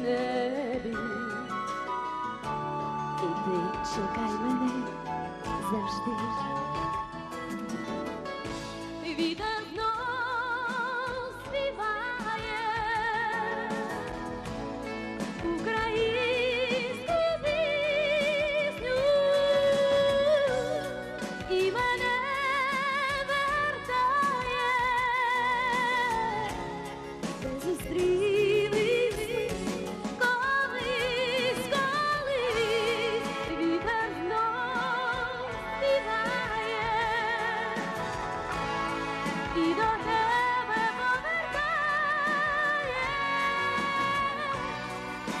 небі. І ти чекай мене завжди. Вітер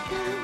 Welcome.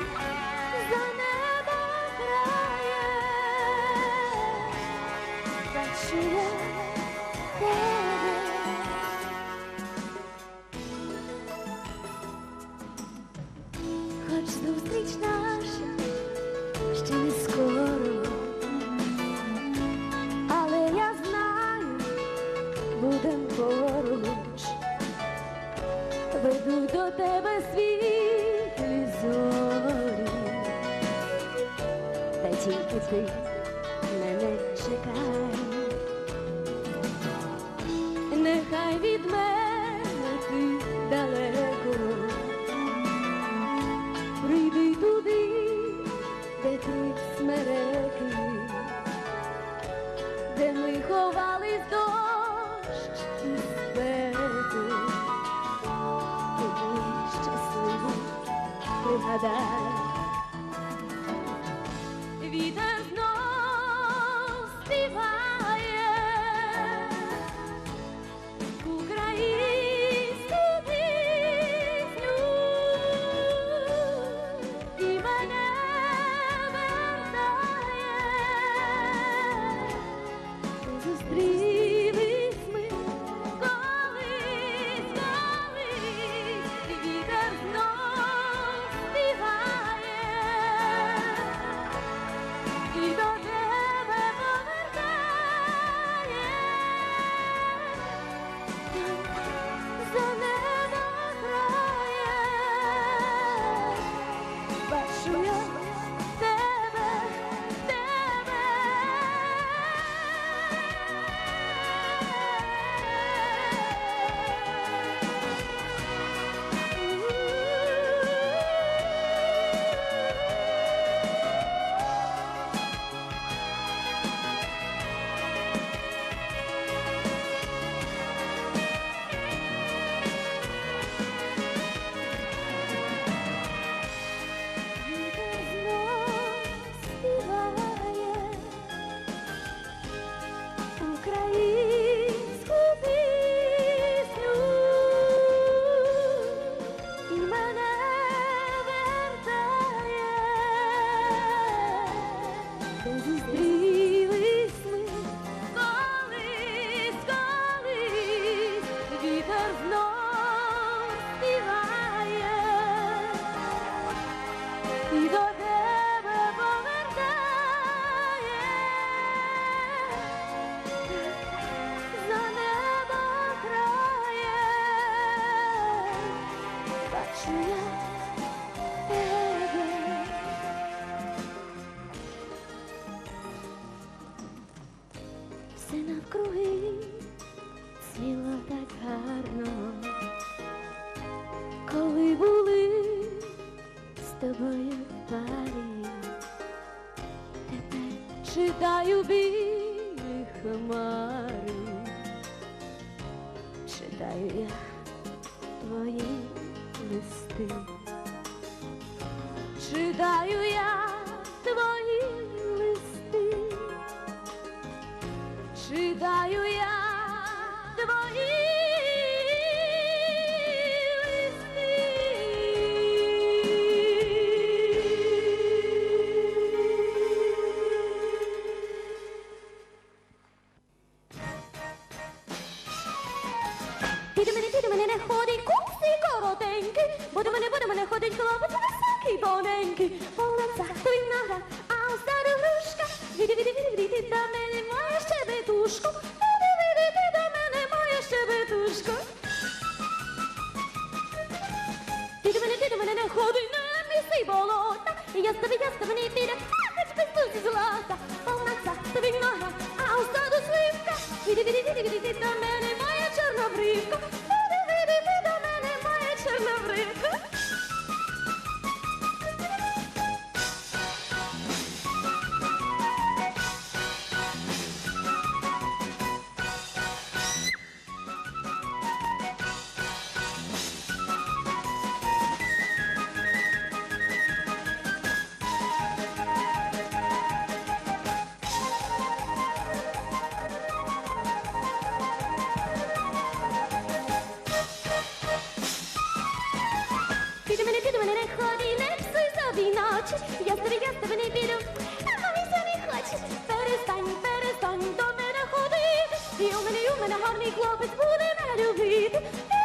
when the harmony globe is moving and I.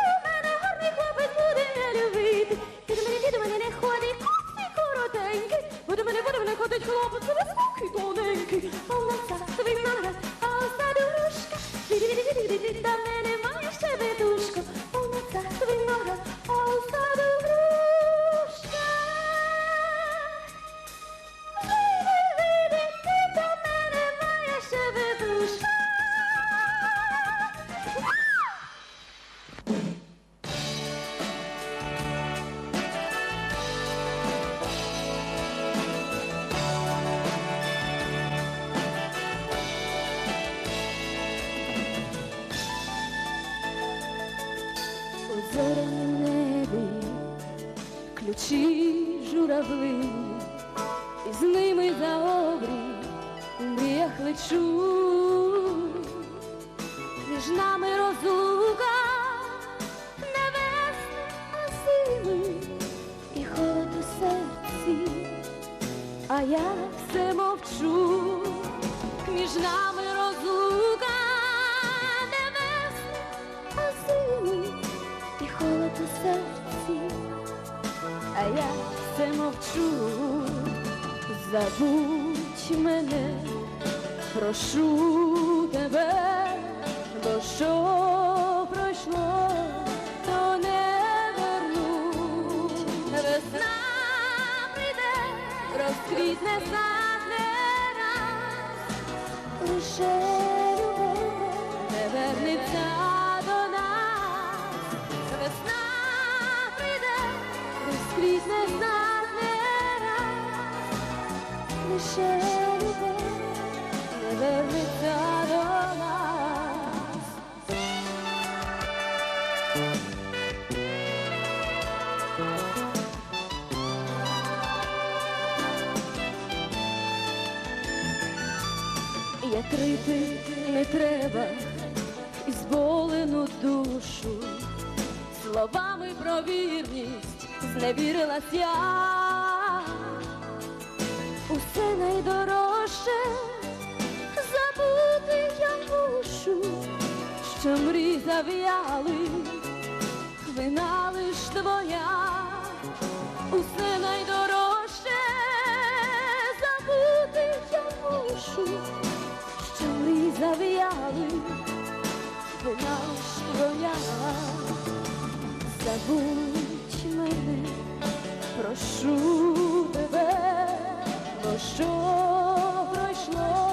зоряні небі, ключі журавли, і з ними за обрій мріях лечу. Забудь мене, прошу тебе, бо що пройшло, то не вернуть. Весна прийде, розквітне за не раз. Як крити не треба і зболену душу, словами про вірність зневірилась я усе найдорожче забути я мушу, що мрій зав'яли, вина лиш твоя, усе найдорожче забути я мушу, що мрій зав'яли, вина лиш твоя, забудь мене, прошу. що пройшло.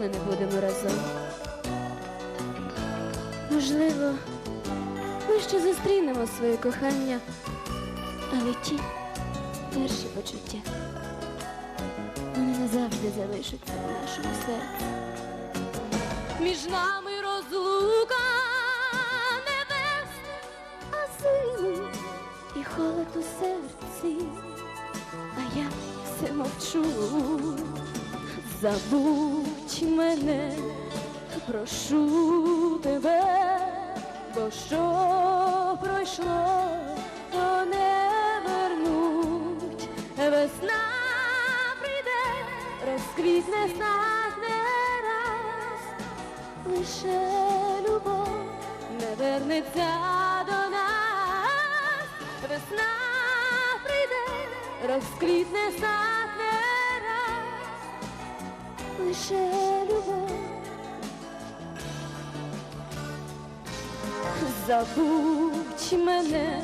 ніколи не будемо разом. Можливо, ми ще зустрінемо своє кохання, але ті перші почуття вони назавжди залишаться в нашому серці. Між нами розлука небес, а сили і холод у серці, а я все мовчу. Забув Забудь мене, прошу тебе, бо що пройшло, то не вернуть. Весна прийде, розквітне знак не раз, лише любов не вернеться до нас. Весна прийде, розквітне раз, лише любов. Забудь мене,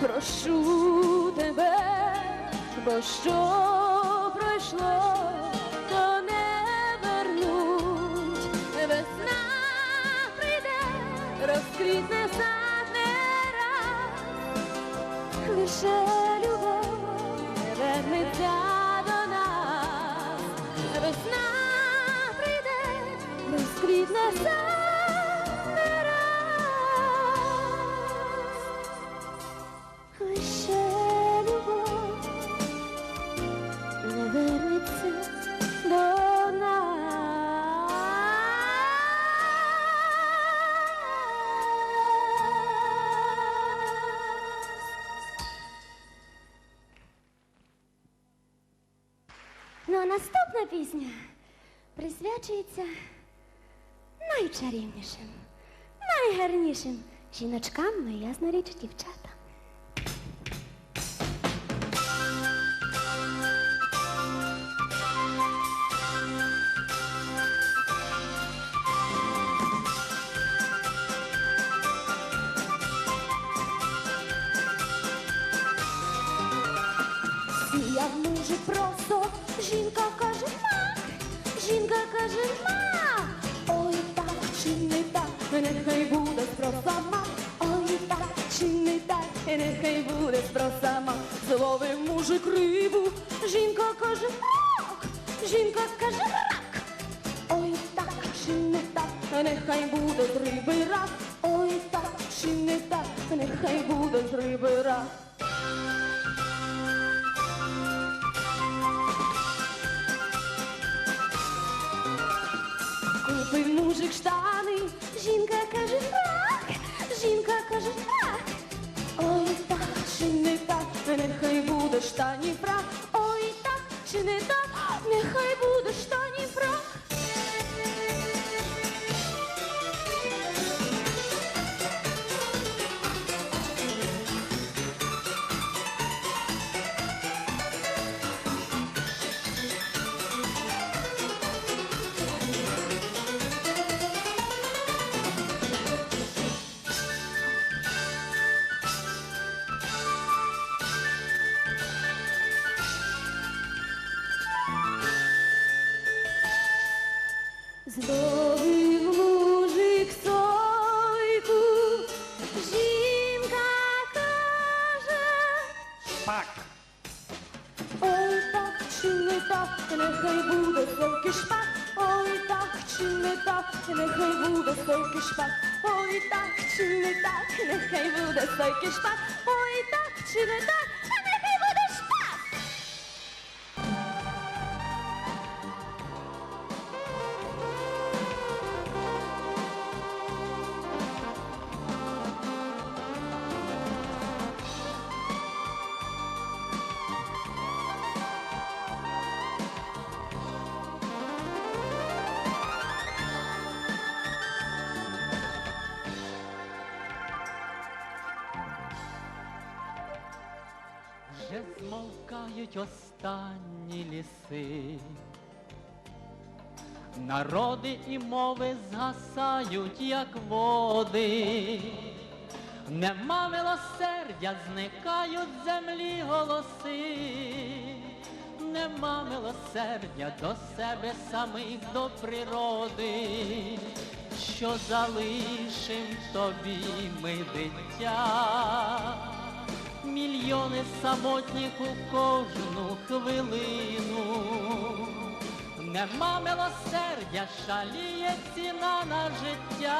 прошу тебе, бо що пройшло, то не вернуть. Весна прийде, розквітне сад пісня присвячується найчарівнішим, найгарнішим жіночкам, ну і ясна річ, дівчатам. Сіяв мужик просто, жінка каже мак, Жінка каже ой так чи не так, нехай буде спроса мак, ой так чи не так, нехай буде спроса мак, зловив мужик рибу, жінка каже мак, жінка каже рак, ой так чи не так, нехай буде риби рак, ой так чи не так, нехай буде риби рак. Нехай буде сойки шпак, ой так чи не так, нехай Вже змовкають останні ліси, народи і мови згасають, як води, нема милосердя, зникають землі голоси, нема милосердя до себе самих, до природи, що залишим тобі ми дитя мільйони самотніх у кожну хвилину. Нема милосердя, шаліє ціна на життя,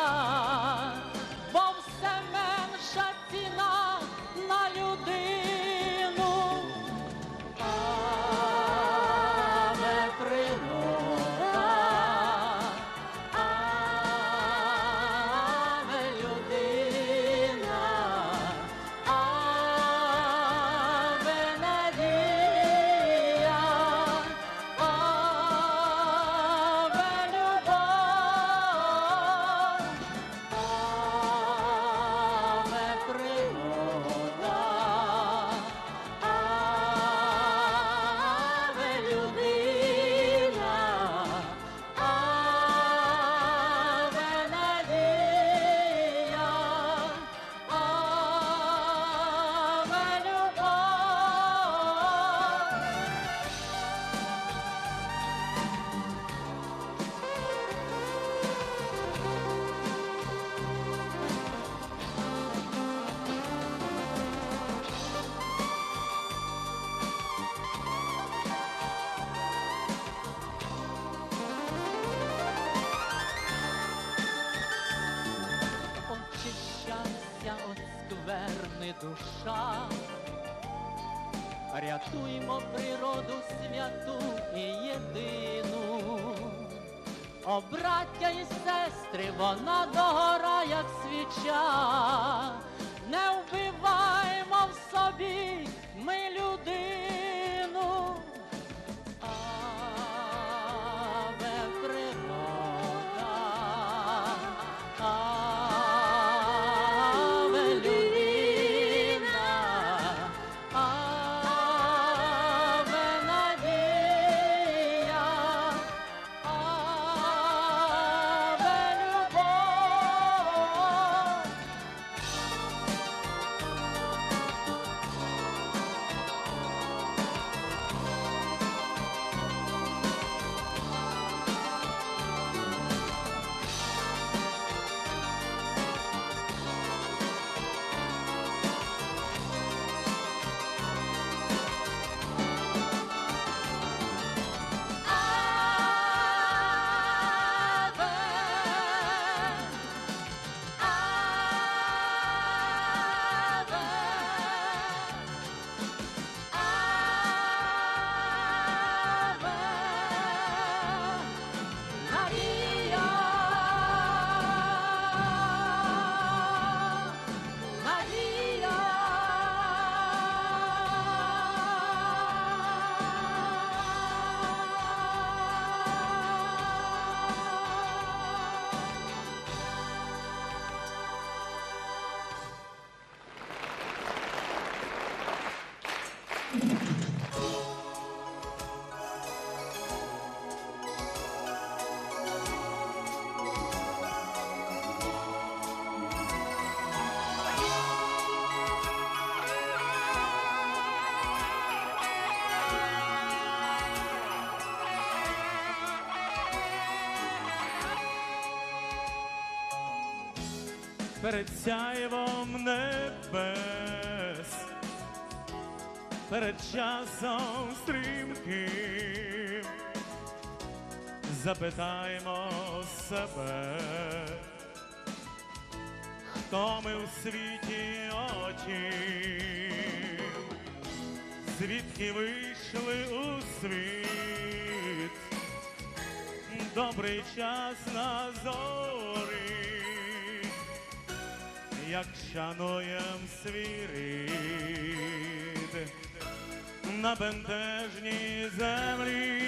бо все менша ціна О, браття і сестри, вона догора, як свіча. Не вбиваємо в собі перед сяйвом небес, перед часом стрімким, запитаємо себе, хто ми в світі очі, звідки вийшли у світ, добрий час на зорі, як шануєм свій рід на бентежній землі,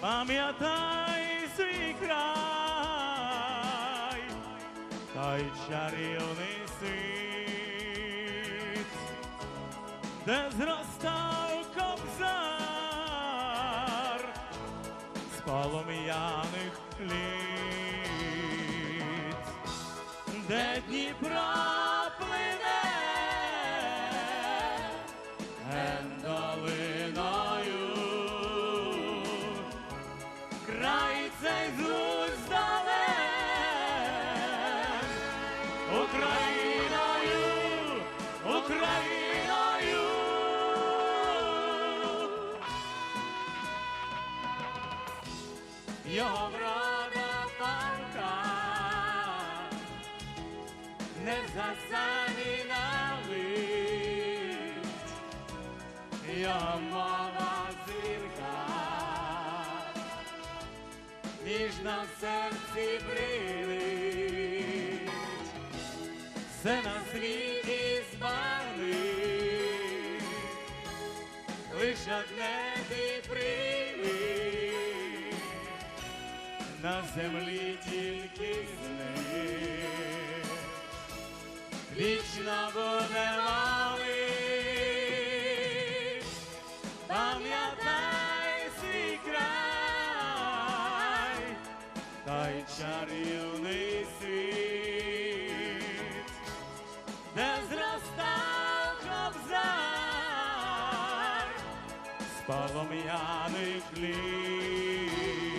пам'ятай свій край, та й чарівний світ, де зростав де його мова зірка, ніжна в серці брилить, все на світі збавить, лиш одне ти прийми, на землі тільки з ним вічно буде полум'яних літ,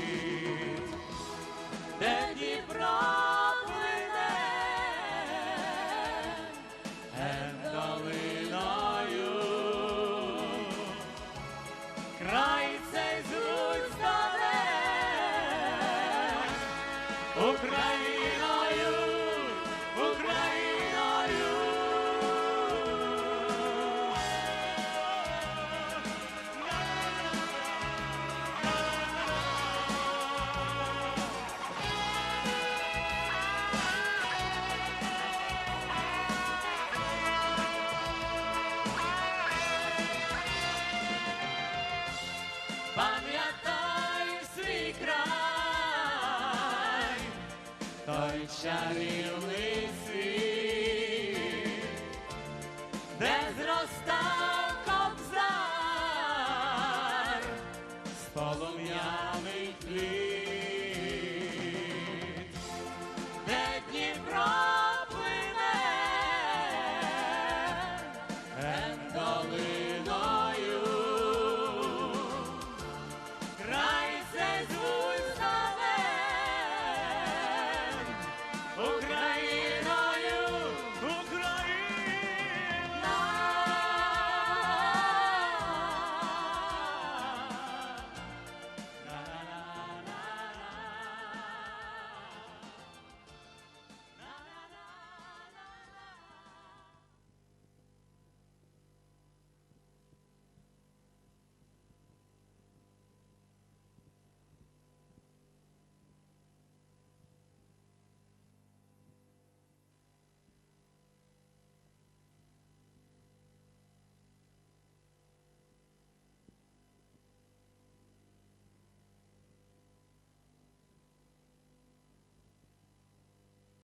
Той чарівний світ,